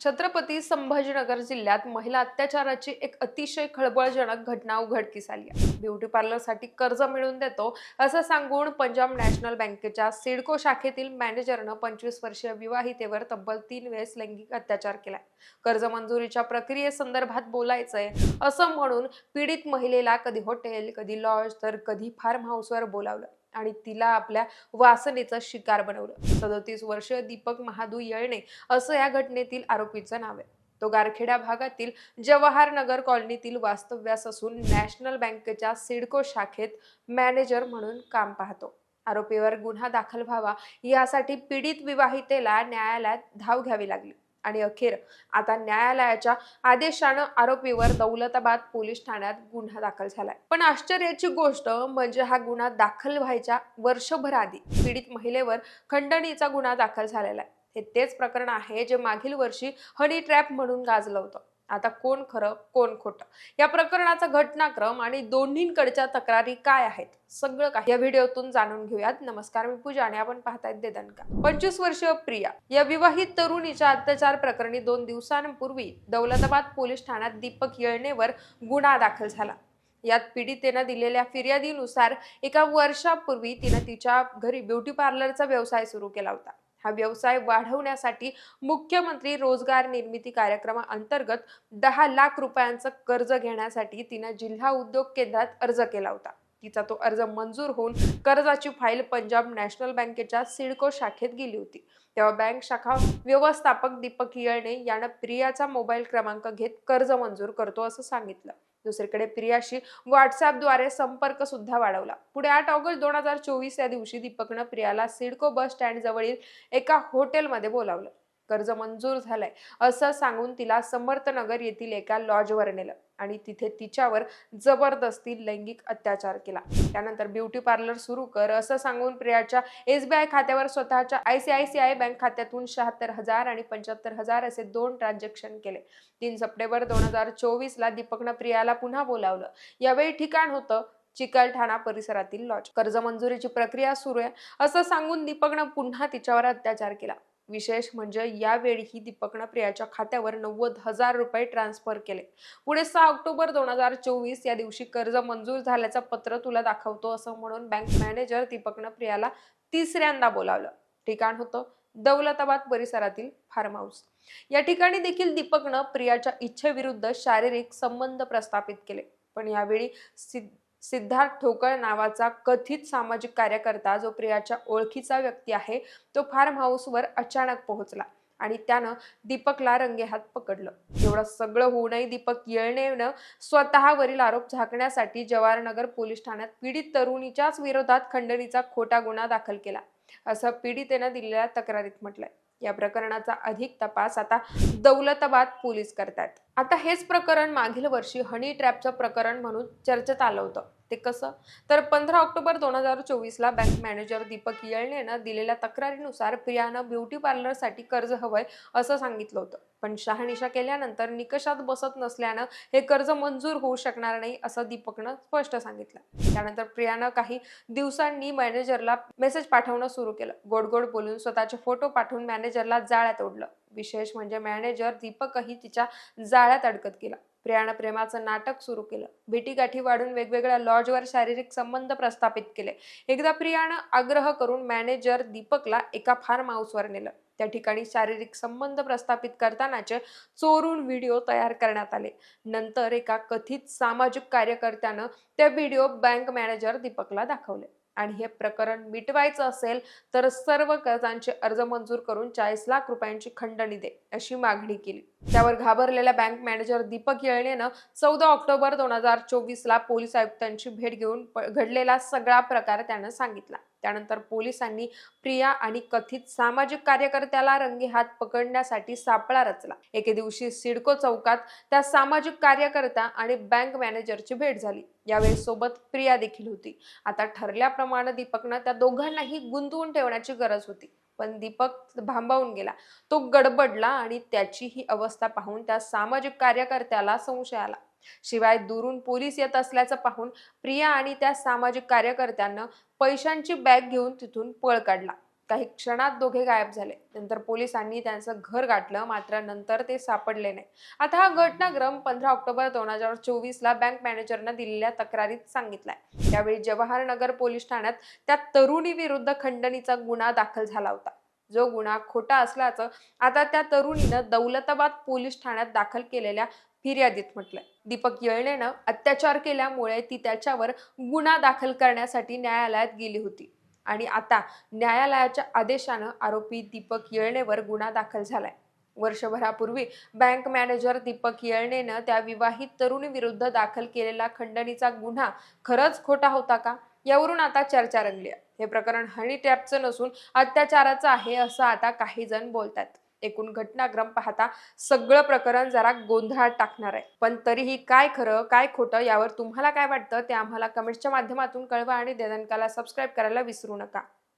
छत्रपती संभाजीनगर जिल्ह्यात महिला अत्याचाराची एक अतिशय खळबळजनक घटना उघडकीस आली आहे. ब्युटी पार्लरसाठी कर्ज मिळवून देतो असं सांगून पंजाब नॅशनल बँकेच्या सिडको शाखेतील मॅनेजरनं पंचवीस वर्षीय विवाहितेवर तब्बल तीन वेळेस लैंगिक अत्याचार केलाय. कर्ज मंजुरीच्या प्रक्रियेसंदर्भात बोलायचंय असं म्हणून पीडित महिलेला कधी हॉटेल कधी लॉज तर कधी फार्म हाऊसवर बोलावलं. आणि तिला आपल्या वासनेचा शिकार बनवलं. सदोतीस वर्ष दीपक महादू येळणे असं या घटनेतील आरोपीचं नाव आहे. तो गारखेडा भागातील जवाहर नगर कॉलनीतील वास्तव्यास असून नॅशनल बँकेच्या सिडको शाखेत मॅनेजर म्हणून काम पाहतो. आरोपीवर गुन्हा दाखल व्हावा यासाठी पीडित विवाहितेला न्यायालयात धाव घ्यावी लागली. आणि अखेर आता न्यायालयाच्या आदेशानं आरोपीवर दौलताबाद पोलीस ठाण्यात गुन्हा दाखल झालाय. पण आश्चर्याची गोष्ट म्हणजे हा गुन्हा दाखल व्हायच्या वर्षभर आधी पीडित महिलेवर खंडणीचा गुन्हा दाखल झालेला आहे. हे तेच प्रकरण आहे जे मागील वर्षी हनी ट्रॅप म्हणून गाजलं होतं. आता कोण खरं कोण खोटं? या प्रकरणाचा घटनाक्रम आणि दोन्हींकडच्या तक्रारी काय आहेत? सगळं काही या व्हिडिओतून जाणून घेऊयात. नमस्कार मी पूजा आणि आपण पाहतायत देदनका पंचवीस वर्षीय प्रिया. या विवाहित तरुणीच्या अत्याचार प्रकरणी दोन दिवसांपूर्वी दौलताबाद पोलीस ठाण्यात दीपक येळणेवर गुन्हा दाखल झाला. यात पीडितेनं दिलेल्या फिर्यादीनुसार एका वर्षापूर्वी तिनं तिच्या घरी ब्युटी पार्लरचा व्यवसाय सुरू केला होता. हा व्यवसाय वाढवण्यासाठी मुख्यमंत्री रोजगार निर्मिती कार्यक्रमाअंतर्गत दहा लाख रुपयांचं कर्ज घेण्यासाठी तिनं जिल्हा उद्योग केंद्रात अर्ज केला होता. तिचा तो अर्ज मंजूर होऊन कर्जाची फाईल पंजाब नॅशनल बँकेच्या सिडको शाखेत गेली होती. तेव्हा बँक शाखा व्यवस्थापक दीपक येळणे यानं प्रियाचा मोबाईल क्रमांक घेत कर्ज मंजूर करतो असं सांगितलं. दुसरीकडे प्रियाशी व्हॉट्सअपद्वारे संपर्क सुद्धा वाढवला. पुढे आठ ऑगस्ट दोन हजार चोवीस या दिवशी दीपकनं प्रियाला सिडको बस स्टँड जवळील एका हॉटेलमध्ये बोलावलं. कर्ज मंजूर झालंय असं सांगून तिला समर्थनगर येथील एका लॉजवर नेलं आणि तिथे तिच्यावर जबरदस्ती लैंगिक अत्याचार केला. त्यानंतर ब्युटी पार्लर सुरू कर असं सांगून प्रियाच्या एसबीआय खात्यावर स्वतःच्या आयसीआयसीआय बँक खात्यातून शहात्तर हजार आणि पंच्याहत्तर हजार असे दोन ट्रान्झॅक्शन केले. तीन सप्टेंबर दोन हजार चोवीस ला दीपकनं प्रियाला पुन्हा बोलावलं. यावेळी ठिकाण होतं चिकलठाणा परिसरातील लॉज कर्ज मंजुरीची प्रक्रिया सुरू आहे असं सांगून दीपकनं पुन्हा तिच्यावर अत्याचार केला. विशेष म्हणजे यावेळीही दीपकनं प्रियाच्या खात्यावर नव्वद हजार रुपये ट्रान्सफर केले. पुढे सहा ऑक्टोबर दोन हजार चोवीस या दिवशी कर्ज मंजूर झाल्याचं पत्र तुला दाखवतो असं म्हणून बँक मॅनेजर दीपकनं प्रियाला तिसऱ्यांदा बोलावलं. ठिकाण होतं दौलताबाद परिसरातील फार्म हाऊस या ठिकाणी देखील दीपकनं प्रियाच्या इच्छेविरुद्ध शारीरिक संबंध प्रस्थापित केले. पण यावेळी सिद्ध सिद्धार्थ ठोकळ नावाचा कथित सामाजिक कार्यकर्ता जो प्रियाच्या ओळखीचा व्यक्ती आहे तो फार्म हाऊसवर अचानक पोहोचला आणि त्यानं दीपकला रंगेहात पकडलं. एवढं सगळं होऊनही दीपक येळणेनं स्वतःवरील आरोप झाकण्यासाठी जवाहरनगर पोलीस ठाण्यात पीडित तरुणीच्याच विरोधात खंडणीचा खोटा गुन्हा दाखल केला. असं पीडितेनं दिलेल्या तक्रारीत म्हटलंय. या प्रकरणाचा अधिक तपास आता दौलताबाद पोलीस करतायत. आता हेच प्रकरण मागील वर्षी हनी ट्रॅपचं प्रकरण म्हणून चर्चेत आलं होतं. ते कसं? तर पंधरा ऑक्टोबर दोन हजार चोवीसला बँक मॅनेजर दीपक येळणेनं दिलेल्या तक्रारीनुसार प्रियानं ब्युटी पार्लरसाठी कर्ज हवंय असं सांगितलं होतं. पण शहानिशा केल्यानंतर निकषात बसत नसल्यानं हे कर्ज मंजूर होऊ शकणार नाही असं दीपकनं स्पष्ट सांगितलं. त्यानंतर प्रियानं काही दिवसांनी मॅनेजरला मेसेज पाठवणं सुरू केलं. गोड गोड बोलून स्वतःचे फोटो पाठवून मॅनेजरला जाळ्यात ओढलं. विशेष म्हणजे मॅनेजर दीपकही तिच्या जाळ्यात अडकत गेला. प्रियानं प्रेमाचं नाटक सुरू केलं. भेटीगाठी वाढून वेगवेगळ्या लॉजवर शारीरिक संबंध प्रस्थापित केले. एकदा प्रियानं आग्रह करून मॅनेजर दीपकला एका फार्म हाऊसवर नेलं. त्या ठिकाणी शारीरिक संबंध प्रस्थापित करतानाचे चोरून व्हिडिओ तयार करण्यात आले. नंतर एका कथित सामाजिक कार्यकर्त्यानं ते व्हिडिओ बँक मॅनेजर दीपकला दाखवले. आणि हे प्रकरण मिटवायचं असेल तर सर्व कर्जांचे अर्ज मंजूर करून चाळीस लाख रुपयांची खंडणी दे अशी मागणी केली. त्यावर घाबरलेल्या बँक मॅनेजर दीपक येळणेनं चौदा ऑक्टोबर दोन हजार चोवीसला पोलीस आयुक्तांची भेट घेऊन प- घडलेला सगळा प्रकार त्यानं सांगितला. त्यानंतर पोलिसांनी प्रिया आणि कथित सामाजिक कार्यकर्त्याला रंगेहात पकडण्यासाठी सापळा रचला. एके दिवशी सिडको चौकात त्या सामाजिक कार्यकर्ता आणि बँक मॅनेजरची भेट झाली. यावेळी सोबत प्रिया देखील होती. आता ठरल्याप्रमाणे दीपकनं त्या दोघांनाही गुंतवून ठेवण्याची गरज होती. पण दीपक भांबावून गेला. तो गडबडला आणि त्याची ही अवस्था पाहून त्या सामाजिक कार्यकर्त्याला संशय आला. शिवाय दुरून पोलीस येत असल्याचं पाहून प्रिया आणि त्या सामाजिक कार्यकर्त्यांना पैशांची बॅग घेऊन तिथून पळ काढला. काही क्षणात दोघे गायब झाले. नंतर पोलिसांनी त्यांचं घर गाठलं मात्र नंतर ते सापडले नाही. आता हा घटनाक्रम पंधरा ऑक्टोबर दोन हजार चोवीस ला बँक मॅनेजरनं दिलेल्या तक्रारीत सांगितलाय. त्यावेळी जवाहरनगर पोलीस ठाण्यात त्या तरुणी विरुद्ध खंडणीचा गुन्हा दाखल झाला होता. जो गुन्हा खोटा असल्याचं आता त्या तरुणीनं दौलताबाद पोलीस ठाण्यात दाखल केलेल्या फिर्यादीत म्हटलंय. दीपक येळणेनं अत्याचार केल्यामुळे ती त्याच्यावर गुन्हा दाखल करण्यासाठी न्यायालयात गेली होती. आणि आता न्यायालयाच्या आदेशानं आरोपी दीपक येळणेवर गुन्हा दाखल झालाय. वर्षभरापूर्वी बँक मॅनेजर दीपक येळणेनं त्या विवाहित तरुणीविरुद्ध दाखल केलेला खंडणीचा गुन्हा खरंच खोटा होता का? यावरून आता चर्चा रंगली आहे हे प्रकरण हनी टॅपचं नसून अत्याचाराचं आहे असं आता काही जण बोलतात एकूण घटनाक्रम पाहता सगळं प्रकरण जरा गोंधळात टाकणार आहे. पण तरीही काय खरं काय खोटं यावर तुम्हाला काय वाटतं ते आम्हाला कमेंट्सच्या माध्यमातून कळवा आणि देदनकाला सबस्क्राईब करायला विसरू नका.